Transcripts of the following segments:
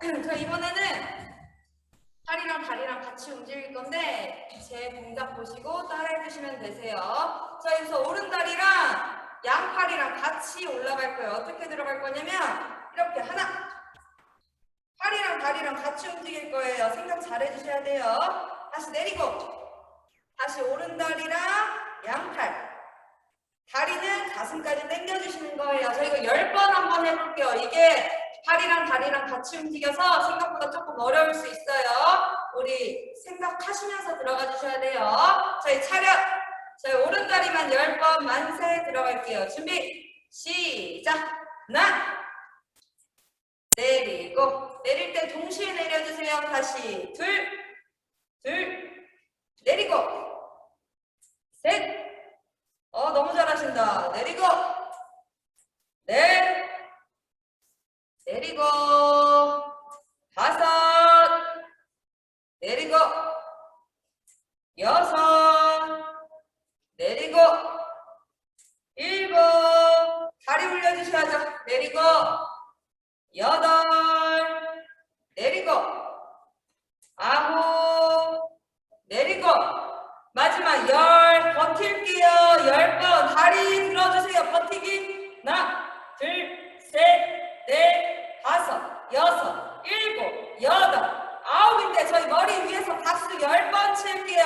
자 이번에는 팔이랑 다리랑 같이 움직일 건데 제 동작 보시고 따라해 주시면 되세요. 자 여기서 오른 다리랑 양팔이랑 같이 올라갈 거예요. 어떻게 들어갈 거냐면 이렇게 하나 팔이랑 다리랑 같이 움직일 거예요. 생각 잘 해주셔야 돼요. 다시 내리고 다시 오른 다리랑 양팔 다리는 가슴까지 당겨주시는 거예요. 저희가 10번 한번 해볼게요. 이게 팔이랑 다리랑 같이 움직여서 생각보다 조금 어려울 수 있어요. 우리 생각하시면서 들어가 주셔야 돼요. 저희 차렷. 저희 오른 다리만 10번 만세 들어갈게요. 준비. 시작. 하나. 내리고. 내릴 때 동시에 내려주세요. 다시. 둘. 둘. 내리고. 셋. 어, 너무 잘하신다. 내리고. 넷. 내리고. 다섯. 내리고. 여섯. 내리고. 일곱. 다리 올려주셔야죠. 내리고. 여덟. 내리고. 아홉. 내리고. 마지막 열 버틸게요. 열 번 다리 들어주세요. 버티기. 하나, 둘, 셋, 넷, 다섯, 여섯, 일곱, 여덟, 아홉인데 저희 머리 위에서 박수 열 번 칠게요.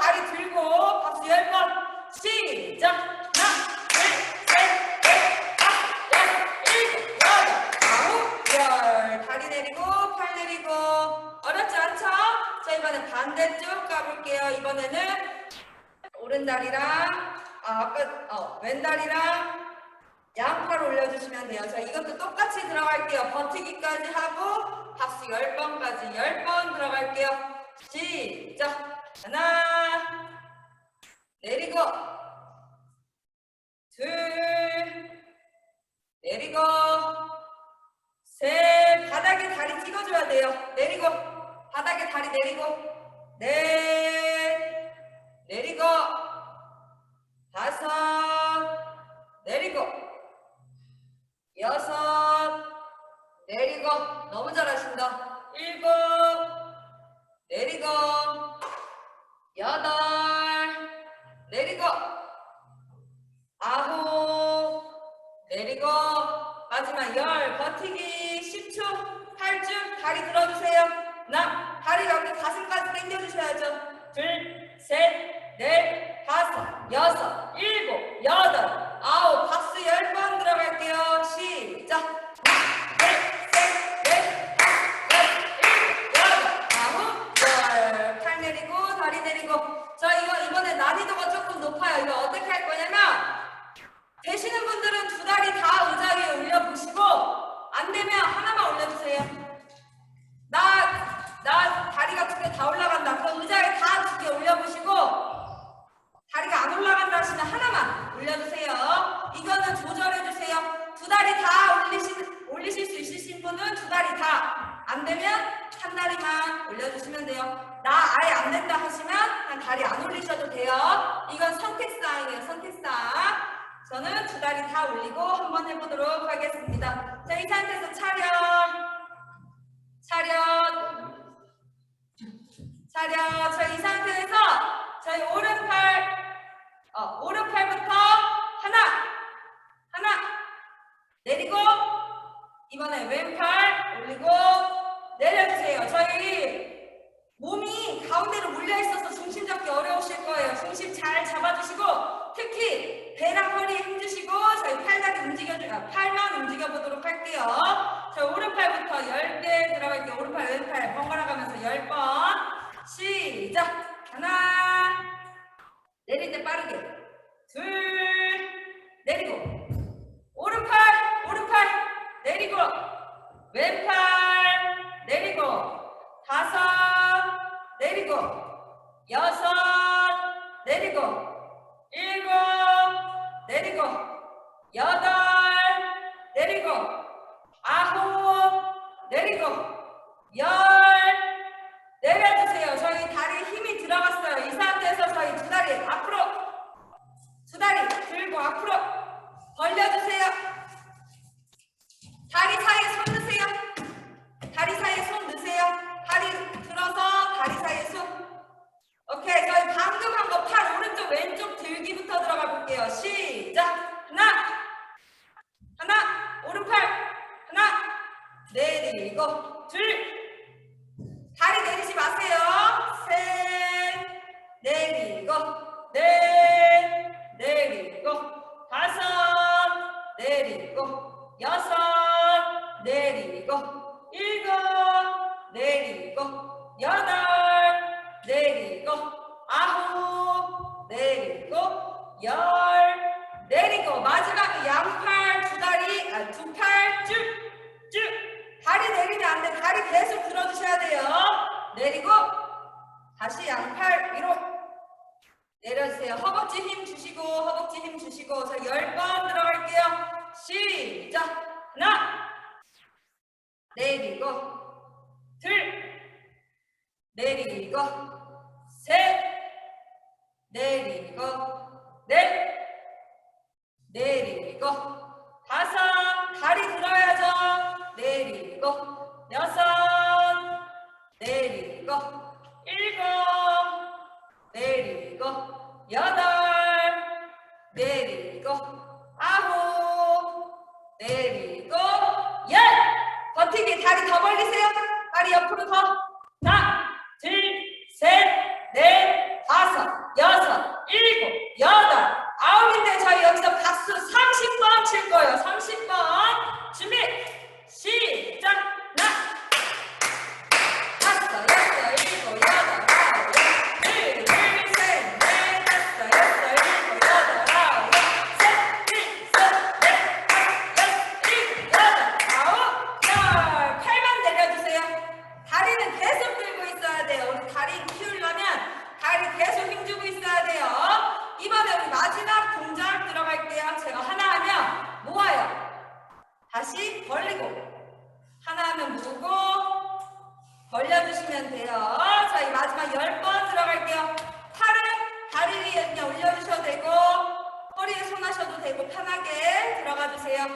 다리 들고 박수 열 번 시작. 하나, 둘, 셋, 넷, 다섯, 여섯, 일곱, 여덟, 아홉, 열. 다리 내리고 팔 내리고 어렵지 않죠? 자 이번에 반대쪽 가볼게요. 이번에는 오른 다리랑 아, 아까 어, 왼 다리랑 양팔 올려주시면 돼요. 자 이것도 똑같이 들어갈게요. 버티기까지 하고 박수 10번까지 10번 들어갈게요. 시작 하나 내리고 둘 내리고 셋 바닥에 다리 찍어줘야 돼요. 내리고 바닥에 다리 내리고 넷 내리고 다섯 내리고 여섯. 내리고. 너무 잘하신다. 일곱. 내리고. 여덟. 내리고. 아홉. 내리고. 마지막 열. 버티기 10초. 8줄. 다리 들어주세요. 하나 다리 여기 가슴까지 당겨주셔야죠. 둘셋넷 다섯 여섯 일곱 여덟 아홉. 박수 열 번. 들어갈게요 시작 아홉 열 팔 내리고 다리 내리고 자 이거 이번에 난이도가 조금 높아요 이거 어떻게 할 거냐면 되시는 분들은 두 다리 다 의자 위에 올려보시고 안 되면 하나만 올려주세요. 나, 나 다리가 두 개 다 올라간다. 그럼 의자에 다 두 개 올려보시고 다리가 안 올라간다 하시면 하나만 올려주세요. 이거는 조절해주세요. 두 다리 다 올리시, 올리실 수 있으신 분은 두 다리 다. 안 되면 한 다리만 올려주시면 돼요. 나 아예 안 된다 하시면 한 다리 안 올리셔도 돼요. 이건 선택사항이에요. 선택사항. 저는 두 다리 다 올리고 한번 해보도록 하겠습니다. 자, 이 상태에서 차렷, 차렷, 차렷. 자, 이 상태에서 저희 오른팔, 어, 오른팔부터 하나, 하나, 내리고, 이번에 왼팔 올리고, 내려주세요. 저희 몸이 가운데로 물려 있어서 중심 잡기 어려우실 거예요. 중심 잘 잡아주시고 특히 배랑 허리 힘주시고 저희 팔다리 움직여 아, 팔만 움직여 보도록 할게요. 자 오른팔부터 10개 들어갈게요. 오른팔 왼팔 번갈아 가면서 10번 시작 하나 내릴 때 빠르게 여덟 내리고. 아홉 내리고. 열 내려주세요. 저희 다리 힘이 들어갔어요. 이 상태에서 저희 두 다리 앞으로. 두 다리 들고 앞으로. 벌려주세요. 다리 사이에 손 드세요. 다리 사이에 손 드세요. 다리 들어서 다리 사이에 손. 오케이. 저희 방금 한 거 팔 오른쪽 왼쪽 들기부터 들어가 볼게요. 시작. 하나 내리고 둘. 다리 내리지 마세요. 셋. 내리고 넷. 내리고 다섯. 내리고 여섯 들어주셔야 돼요. 내리고 다시 양팔 위로 내려주세요. 허벅지 힘 주시고 허벅지 힘 주시고. 자열번 들어갈게요. 시작! 하나! 내리고 둘! 내리고 셋! 내리고 넷! 내리고 다섯! 다리 들어야죠. 내리고 여섯 내리고 일곱 내리고 여덟 내리고 아홉 내리고 열 버티기 다리 더 벌리세요 다리 옆으로 더 하나 둘셋넷 다섯 여섯 일곱 여덟 아홉인데 저희 여기서 박수 30번 칠 거예요 30번 준비 시작 하나 다섯 여섯 일곱 여덟 아홉 열 둘셋넷 다섯 여섯 일곱 여덟 아홉 열셋둘셋넷 다섯 여섯 일곱 여덟 아홉 열 팔만 내려주세요 다리는 계속 들고 있어야 돼요 우리 다리 키우려면 다리 계속 힘주고 있어야 돼요 이번에 우리 마지막 동작 들어갈게요 제가 하나 하면 모아요 다시 벌리고 하나 하면 모으고 벌려주시면 돼요. 자, 이 마지막 열 번 들어갈게요. 팔은 다리 위에 그냥 올려주셔도 되고, 허리에 손 하셔도 되고, 편하게 들어가 주세요.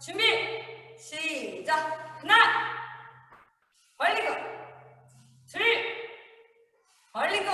준비, 시작. 하나, 벌리고, 둘, 벌리고,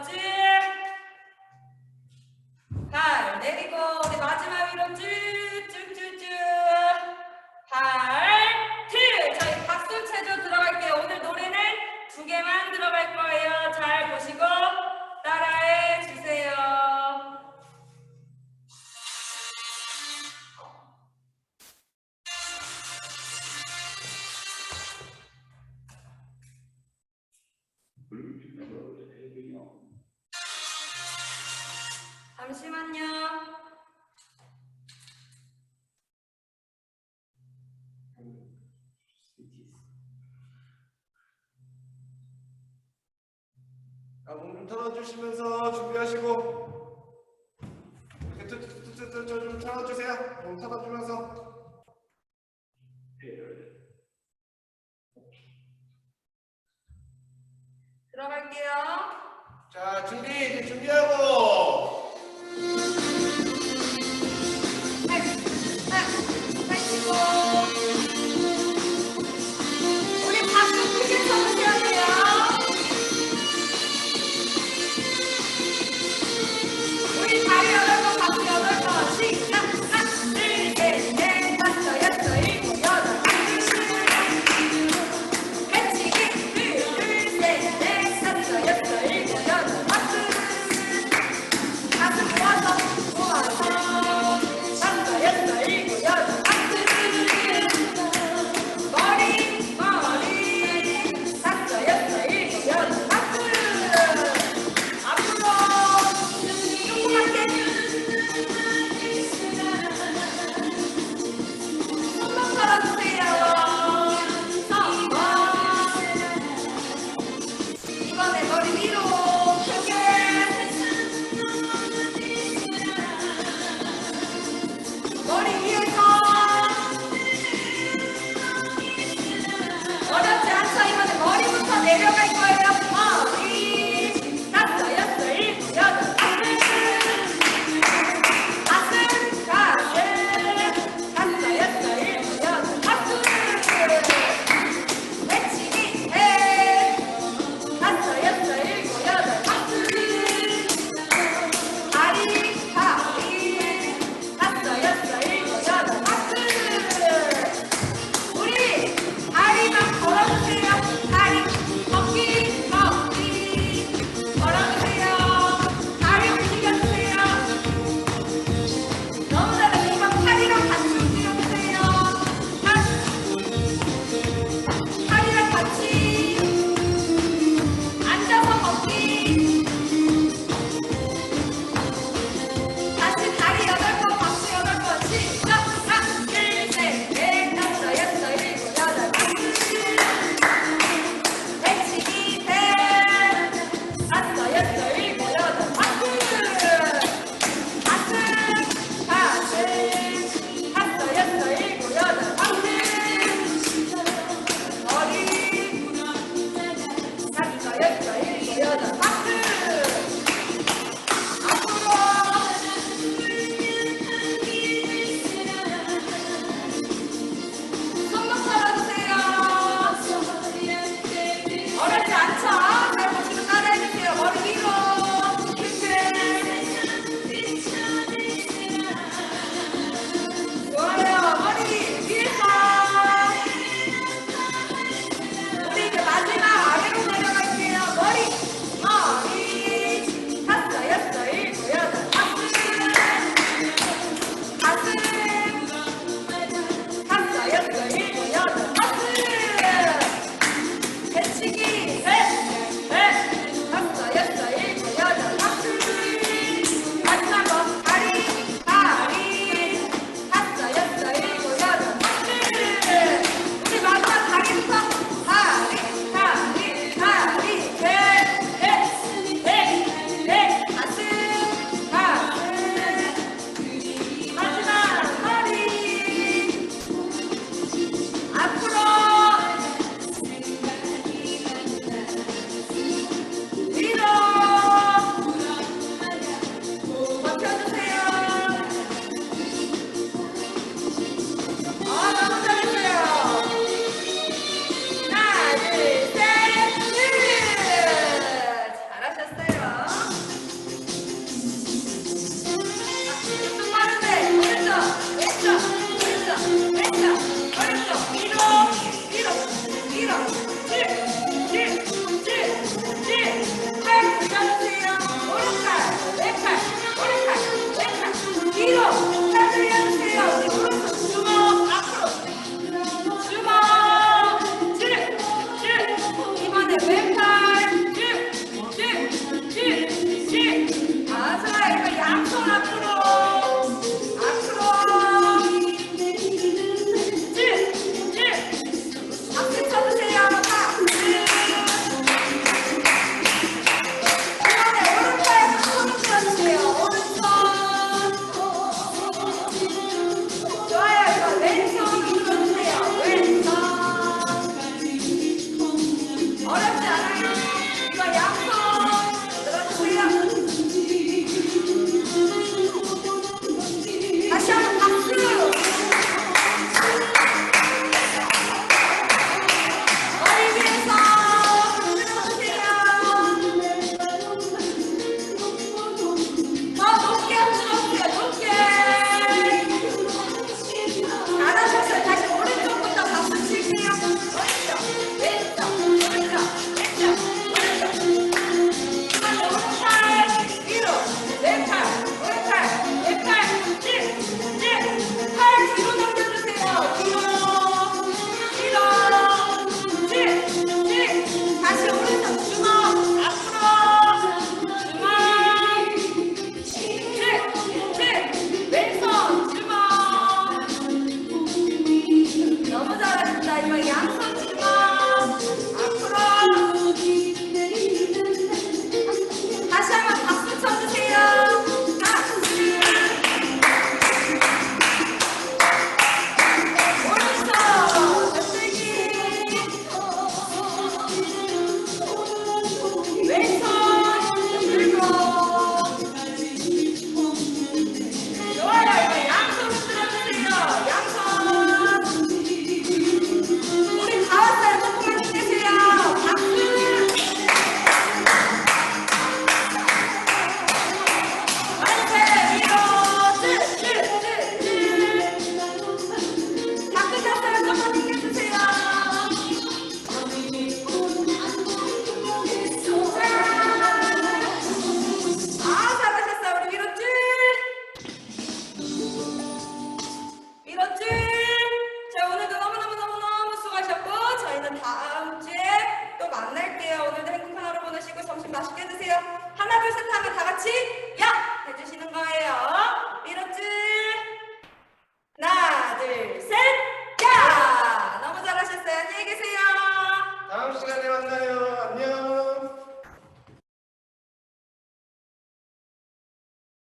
밀었지? 팔 내리고, 마지막 밀었지? 쭉쭉쭉. 팔, 틀. 박수 체조 들어갈게요. 오늘 노래는 두 개만 들어갈 거예요. 잘 보시고 따라해 주세요. 잠시만요. 자, 몸좀 털어주시면서 준비하시고 이렇게 좀 털어주세요. 몸 털어주면서 들어갈게요. 자 준비 이제 준비하고 팔,